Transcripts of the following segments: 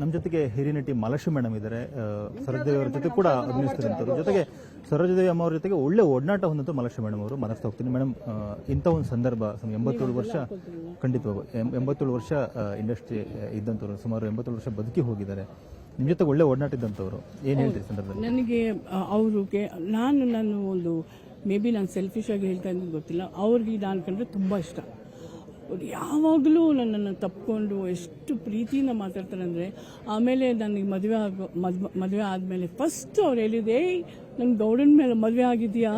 ನಮ್ಮ ಜೊತೆಗೆ ಹಿರಿಯ ನಟಿ ಮಲಶಿ ಮೇಡಮ್ ಇದ್ದಾರೆ ಸರೋಜದೇವಿ ಅವರ ಜೊತೆ ಕೂಡ ಅಭಿನಯಿಸ್ತಿರುವಂಥವ್ರು ಜೊತೆಗೆ ಸರೋಜದೇವಿ ಅಮ್ಮ ಅವರ ಜೊತೆಗೆ ಒಳ್ಳೆ ಒಡನಾಟ ಹೊಂದಂತ ಮಲಶಿ ಮೇಡಮ್ ಅವರು. ಮನಸ್ಸು ಹೋಗ್ತೀನಿ ಮೇಡಮ್. ಇಂಥ ಒಂದು ಸಂದರ್ಭ ಎಂಬತ್ತೇಳು ವರ್ಷ ಖಂಡಿತವಾಗೂ ಎಂಬತ್ತೇಳು ವರ್ಷ ಇಂಡಸ್ಟ್ರಿ ಇದ್ದಂಥವ್ರು ಸುಮಾರು ಎಂಬತ್ತೇಳು ವರ್ಷ ಬದುಕಿ ಹೋಗಿದ್ದಾರೆ. ನಿಮ್ಮ ಜೊತೆ ಒಳ್ಳೆ ಒಡನಾಟ ಇದ್ದಂಥವ್ರು ಏನು ಹೇಳ್ತೀರಿ ಸಂದರ್ಭದಲ್ಲಿ? ನನಗೆ ಅವ್ರಿಗೆ ನಾನು ನಾನು ಒಂದು ಮೇ ಬಿ ನಾನು ಸೆಲ್ಫಿಶ್ ಆಗಿ ಹೇಳ್ತಾ ಇದ್ದೀನಿ ಗೊತ್ತಿಲ್ಲ. ಅವ್ರಿಗೆ ನಾನು ಕಂಡ್ರೆ ತುಂಬ ಇಷ್ಟ. ಅವ್ರು ಯಾವಾಗಲೂ ನನ್ನನ್ನು ತಪ್ಪಿಕೊಂಡು ಎಷ್ಟು ಪ್ರೀತಿಯಿಂದ ಮಾತಾಡ್ತಾರೆ ಅಂದರೆ ಆಮೇಲೆ ನನಗೆ ಮದುವೆ ಆಗೋ ಮದುವೆ ಮದುವೆ ಆದಮೇಲೆ ಫಸ್ಟ್ ಅವ್ರು ಹೇಳಿದೆ ನಂಗೆ ಗೌಡನ ಮೇಲೆ ಮದುವೆ ಆಗಿದೆಯಾ?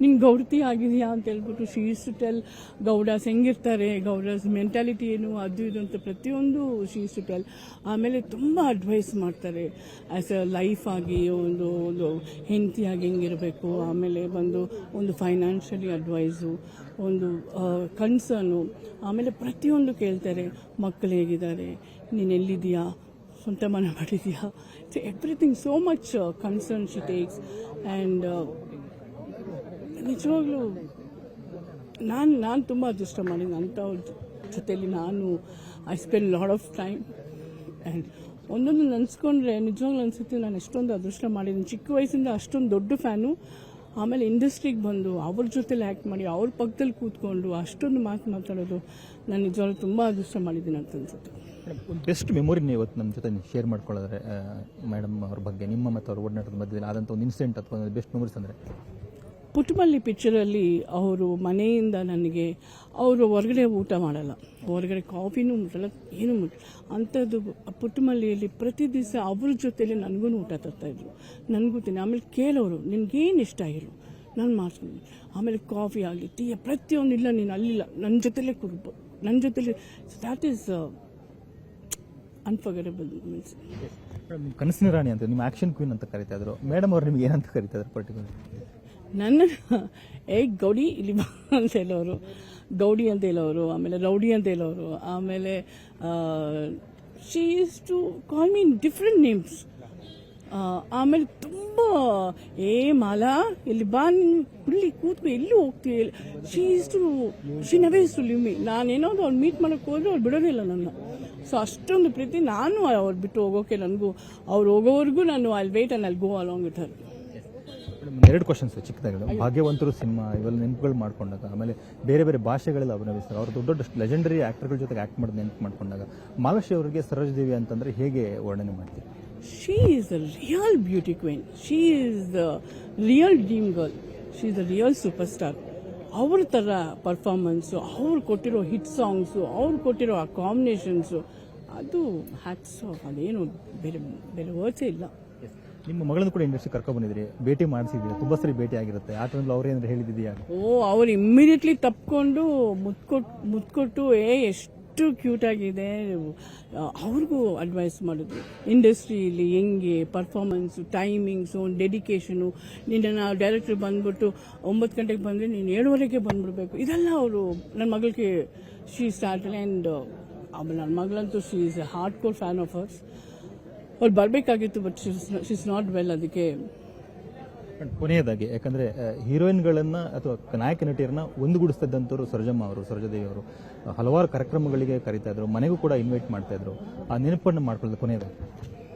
ನಿಂಗೆ ಗೌಡತಿ ಆಗಿದೆಯಾ ಅಂತ ಹೇಳ್ಬಿಟ್ಟು ಶೀಸ್ ಟೆಲ್ ಗೌಡಸ್ ಹೆಂಗಿರ್ತಾರೆ, ಗೌಡಸ್ ಮೆಂಟಾಲಿಟಿ ಏನು, ಅದು ಇದು ಅಂತ ಪ್ರತಿಯೊಂದು ಶೀಸ್ ಟೆಲ್ ಆಮೇಲೆ ತುಂಬ ಅಡ್ವೈಸ್ ಮಾಡ್ತಾರೆ. ಆ್ಯಸ್ ಅ ಲೈಫ್ ಆಗಿ ಒಂದು ಒಂದು ಹೆಂಡತಿಯಾಗಿ ಹೆಂಗಿರಬೇಕು, ಆಮೇಲೆ ಬಂದು ಒಂದು ಫೈನಾನ್ಷಿಯಲಿ ಅಡ್ವೈಸು ಒಂದು ಕನ್ಸರ್ನು ಆಮೇಲೆ ಪ್ರತಿಯೊಂದು ಕೇಳ್ತಾರೆ ಮಕ್ಕಳು ಹೇಗಿದ್ದಾರೆ? ನೀನು ಎಲ್ಲಿದೆಯಾ ಸ್ವಂತ ಮನೆ ಮಾಡಿದೆಯಾ so everything so much concern she takes and ನಿಜವಾಗ್ಲೂ ನಾನು ನಾನು ತುಂಬ ಅದೃಷ್ಟ ಮಾಡಿದ್ದೀನಿ ಅಂಥವ್ರ ಜೊತೆಯಲ್ಲಿ ನಾನು I spend lot of time and ಒಂದೊಂದು ನೆನೆಸ್ಕೊಂಡ್ರೆ ನಿಜವಾಗ್ಲೂ ಅನಿಸುತ್ತೆ ನಾನು ಎಷ್ಟೊಂದು ಅದೃಷ್ಟ ಮಾಡಿದ್ದೀನಿ ಚಿಕ್ಕ ವಯಸ್ಸಿಂದ ಅಷ್ಟೊಂದು ದೊಡ್ಡ ಫ್ಯಾನು ಆಮೇಲೆ ಇಂಡಸ್ಟ್ರಿಗೆ ಬಂದು ಅವ್ರ ಜೊತೆಲಿ ಆ್ಯಕ್ಟ್ ಮಾಡಿ ಅವ್ರ ಪಕ್ಕದಲ್ಲಿ ಕೂತ್ಕೊಂಡು ಅಷ್ಟೊಂದು ಮಾತು ಮಾತಾಡೋದು ನಾನು ನಿಜವಾಗ್ಲೂ ತುಂಬ ಅದೃಷ್ಟ ಮಾಡಿದ್ದೀನಿ ಅಂತ ಅನ್ಸುತ್ತೆ. ಬೆಸ್ಟ್ ಮೆಮೊರಿನ ಇವತ್ತು ನಮ್ಮ ಜೊತೆ ಶೇರ್ ಮಾಡ್ಕೊಳ್ಳೋದ್ರೆ ಮೇಡಮ್ ಅವ್ರ ಬಗ್ಗೆ, ನಿಮ್ಮ ಮತ್ತು ಅವ್ರ ಒಡನಾಟದ ಮಧ್ಯದಲ್ಲಿ ಆದಂಥ ಒಂದು ಇನ್ಸಿಡೆಂಟ್ ಅಥವಾ ಬೆಸ್ಟ್ ಮೆಮೊರೀಸ್ ಅಂದರೆ? ಪುಟ್ಟಮಲ್ಲಿ ಪಿಕ್ಚರಲ್ಲಿ ಅವರು ಮನೆಯಿಂದ ನನಗೆ ಅವರು ಹೊರಗಡೆ ಊಟ ಮಾಡಲ್ಲ. ಹೊರಗಡೆ ಕಾಫಿನೂ ಮುಟ್ಟಲ್ಲ, ಏನೂ ಮುಟ್ಟ, ಅಂಥದ್ದು ಪುಟ್ಟಮಲ್ಲಿಯಲ್ಲಿ ಪ್ರತಿ ದಿವಸ ಅವ್ರ ಜೊತೆಯಲ್ಲಿ ನನಗೂ ಊಟ ತರ್ತಾಯಿದ್ರು ನನಗೂ ತಿನ್ನಿ ಆಮೇಲೆ ಕೇಳೋರು, ನಿನಗೇನು ಇಷ್ಟ ಇರು? ನಾನು ಮಾಡಿಸ್ತೀನಿ ಆಮೇಲೆ ಕಾಫಿ ಆಗಲಿ ಟೀ ಪ್ರತಿಯೊಂದು ಇಲ್ಲ, ನೀನು ಅಲ್ಲಿಲ್ಲ ನನ್ನ ಜೊತೆಲೇ ಕುರುಬು ನನ್ನ ಜೊತೆಲಿ ದ್ಯಾಟ್ ಈಸ್ ಅನ್ಫರ್ಗೆಟಬಲ್ ಮೀನ್ಸ್ ಕನಸಿನ ರಾಣಿ ಅಂತ, ನಿಮ್ಮ ಆಕ್ಷನ್ ಕ್ವೀನ್ ಅಂತ ಕರಿತಾ ಇದ್ರು. ಮೇಡಮ್ ಅವ್ರು ನಿಮ್ಗೆ ಏನಂತ ಕರಿತಾ ಇದ್ರು ಪರ್ಟಿಕ್ಯುಲರ್ ನನ್ನ ಏ, ಗೌಡಿ ಇಲ್ಲಿ ಅಂತ ಹೇಳೋರು. ಗೌಡಿ ಅಂತ ಹೇಳೋರು, ಆಮೇಲೆ ರೌಡಿ ಅಂತ ಹೇಳೋರು, ಆಮೇಲೆ she is to call me different names ಆಮೇಲೆ ತುಂಬ, ಏ, ಮಾಲಾ, ಇಲ್ಲಿ ಬಾ ನೀನು ಕೂತ್ಕೊ, ಎಲ್ಲೂ ಹೋಗ್ತೀವಿ she is to she never is to leave me ನಾನೇನಾದ್ರು ಅವ್ರು ಮೀಟ್ ಮಾಡೋಕ್ಕೆ ಹೋದ್ರೆ ಅವ್ರು ಬಿಡೋದಿಲ್ಲ ನನ್ನ. ಸೊ ಅಷ್ಟೊಂದು ಪ್ರೀತಿ ನಾನು ಅವ್ರು ಬಿಟ್ಟು ಹೋಗೋಕೆ ನನಗೂ. ಅವ್ರು ಹೋಗೋವರೆಗೂ ನಾನು ಅಲ್ಲಿ ವೇಟ್ ಅಂಡ್ ಅಲ್ಲಿ ಗೋ ಅಲಾಂಗ್ ವಿತ್ ಎರಡು ಕ್ವಶನ್ಸ್ ಚಿಕ್ಕದಾಗಿದೆ. ಭಾಗ್ಯವಂತರು ಸಿನಿಮಾ ಇವೆಲ್ಲ ನೆನಪುಗಳು ಮಾಡ್ಕೊಂಡಾಗ ಆಮೇಲೆ ಬೇರೆ ಬೇರೆ ಭಾಷೆಗಳಲ್ಲಿ ಅಭಿನಯಿಸ್ತಾರೆ. ಅವ್ರು ದೊಡ್ಡ ದೊಡ್ಡ ಲೆಜೆಂಡರಿ ಆಕ್ಟರ್ಗಳ ಜೊತೆಗೆ ಆಕ್ಟ್ ಮಾಡೋದು ನೆನಪು ಮಾಡ್ಕೊಂಡಾಗ. ಮಾಲಶಿ ಅವರಿಗೆ ಸರೋಜದೇವಿ ಅಂತಂದ್ರೆ ಹೇಗೆ ವರ್ಣನೆ ಮಾಡ್ತೀವಿ She a real beauty queen queen. Is the real dream girl girl. She is real super star ಅವ್ರ ಥರ ಪರ್ಫಾರ್ಮೆನ್ಸು ಅವ್ರು ಕೊಟ್ಟಿರೋ ಹಿಟ್ ಸಾಂಗ್ಸು ಅವ್ರು ಕೊಟ್ಟಿರೋ ಆ ಕಾಂಬಿನೇಷನ್ಸು ಅದು ಹ್ಯಾಟ್ಸ್ ಆಫ್ ಅದೇನು ಬೇರೆ ಬೇರೆ ವರ್ಡ್ಸೇ ಇಲ್ಲ. ನಿಮ್ಮ ಮಗಳನ್ನು ಕೂಡ ಇಂಡಸ್ಟ್ರಿ ಕರ್ಕೊಂಡು ಬಂದಿದ್ರಿ ಭೇಟಿ ಮಾಡಿಸಿದ್ರಿ ತುಂಬಾ ಸರಿ ಭೇಟಿ ಆಗಿರುತ್ತೆ. ಆ ಟೈಮಲ್ಲಿ ಅವ್ರೇನಾದ್ರು ಹೇಳಿದ್ಯಾ ಓ, ಅವ್ರು ಇಮ್ಮಿಡಿಯೇಟ್ಲಿ ತಪ್ಕೊಂಡು ಮುತ್ಕೊಟ್ಟು ಮುತ್ಕೊಟ್ಟು ಏ, ಎಷ್ಟು ಕ್ಯೂಟ್ ಆಗಿದೆ. ಅವ್ರಿಗೂ ಅಡ್ವೈಸ್ ಮಾಡಿದ್ರು. ಇಂಡಸ್ಟ್ರಿಯಲ್ಲಿ ಹೆಂಗೆ ಪರ್ಫಾರ್ಮೆನ್ಸು ಟೈಮಿಂಗ್ಸು ಡೆಡಿಕೇಶನು ನಿನ್ನ ಡೈರೆಕ್ಟರ್ ಬಂದ್ಬಿಟ್ಟು ಒಂಬತ್ತು ಗಂಟೆಗೆ ಬಂದರೆ ನೀನು ಏಳುವರೆಗೆ ಬಂದ್ಬಿಡ್ಬೇಕು. ಇದೆಲ್ಲ ಅವರು ನನ್ನ ಮಗಳಿಗೆ ಶೀ ಸ್ಟಾರ್ಟ್ ಆ್ಯಂಡ್ ನನ್ನ ಮಗಳಂತೂ she is hardcore fan of hers ಅವ್ರು ಬರಬೇಕಾಗಿತ್ತು ಬಟ್ ಶಿಸ್ ನಾಟ್ ವೆಲ್ ಅದಕ್ಕೆ. ಕೊನೆಯದಾಗಿ, ಯಾಕಂದ್ರೆ ಹೀರೋಯಿನ್ಗಳನ್ನ ಅಥವಾ ನಾಯಕ ನಟಿಯರನ್ನ ಒಂದುಗೂಡಿಸ್ತಿದ್ದಂಥವ್ರು ಸರ್ಜಮ್ಮ ಅವರು, ಸರ್ಜದೇವಿ ಅವರು. ಹಲವಾರು ಕಾರ್ಯಕ್ರಮಗಳಿಗೆ ಕರಿತಾ ಇದ್ರು, ಮನೆಗೂ ಕೂಡ ಇನ್ವೈಟ್ ಮಾಡ್ತಾ ಇದ್ರು. ಆ ನೆನಪನ್ನು ಮಾಡ್ಕೊಳ್ಳೋದು ಕೊನೆಯದಾಗಿ.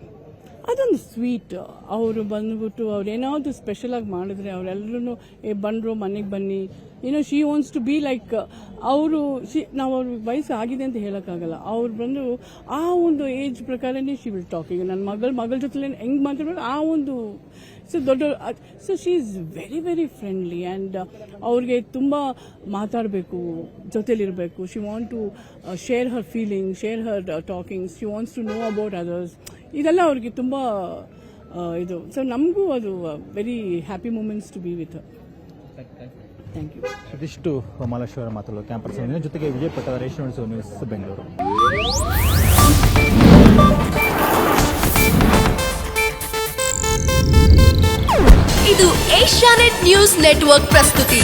ಅದೊಂದು ಸ್ವೀಟ್ ಅವರು ಬಂದ್ಬಿಟ್ಟು ಅವ್ರು ಏನಾದರೂ ಸ್ಪೆಷಲ್ ಆಗಿ ಮಾಡಿದ್ರೆ ಅವರೆಲ್ಲರೂ ಏ, ಬಂದರು, ಮನೆಗೆ ಬನ್ನಿ. ಏನೋ she wants to be like ಅವರು ಶಿ ನಾವು ಅವ್ರ ವಯಸ್ಸು ಆಗಿದೆ ಅಂತ ಹೇಳೋಕ್ಕಾಗಲ್ಲ. ಅವ್ರು ಬಂದು ಆ ಒಂದು ಏಜ್ ಪ್ರಕಾರನೇ ಶಿ ವಿಲ್ ಟಾಕ್ ಈಗ ನನ್ನ ಮಗಳ ಮಗಳ ಜೊತೆ ಹೆಂಗೆ ಮಾತಾಡೋದು ಆ ಒಂದು ಸೊ ದೊಡ್ಡ so she is very very friendly and ಅವ್ರಿಗೆ ತುಂಬ ಮಾತಾಡಬೇಕು, ಜೊತೆಲಿರಬೇಕು. She want to share her feeling share her talking she wants to know about others ಇದೆಲ್ಲ ಅವ್ರಿಗೆ ತುಂಬ ಇದು. ಸೊ ನಮಗೂ ಅದು very happy moments to be with thank you ಇದಿಷ್ಟು ಮಾಲೇಶ್ವರ ಮಾತಾಡಲು ಕ್ಯಾಂಪಸ್ ಜೊತೆಗೆ ವಿಜಯಪುರ ರೇಷನ್ ನ್ಯೂಸ್ ಬೆಂಗಳೂರು. ಇದು ಏಷ್ಯಾನೆಟ್ ನ್ಯೂಸ್ ನೆಟ್ವರ್ಕ್ ಪ್ರಸ್ತುತಿ.